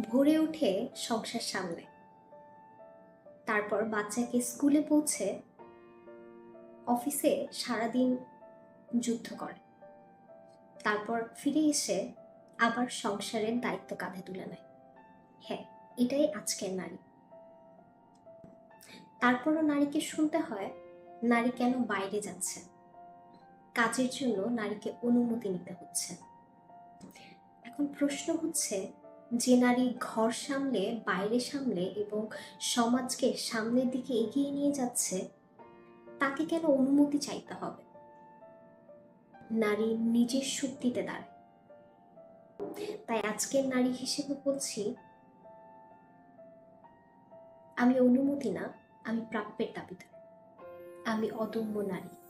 ভোরে উঠে সংসার সামলায়। তারপর বাচ্চাকে স্কুলে পৌঁছে অফিসে সারাদিন যুদ্ধ করে। তারপর ফিরে এসে আবার সংসারের দায়িত্ব কাঁধে তুলে নেয়। হ্যাঁ এটাই আজকের নারী। তারপরও নারীকে শুনতে হয়, নারী কেন বাইরে যাচ্ছে? কাজের জন্য নারীকে অনুমতি নিতে হচ্ছে। এখন প্রশ্ন হচ্ছে যে নারী ঘর সামলে, বাইরে সামলে এবং সমাজকে সামনের দিকে এগিয়ে নিয়ে যাচ্ছে, তাকে কেন অনুমতি চাইতে হবে? নারী নিজের শক্তিতে দাঁড়ায়। তাই আজকের নারী হিসেবে বলছি, আমি অনুমতি না, আমি প্রাপ্যের দাবিদার। আমি অদম্য নারী।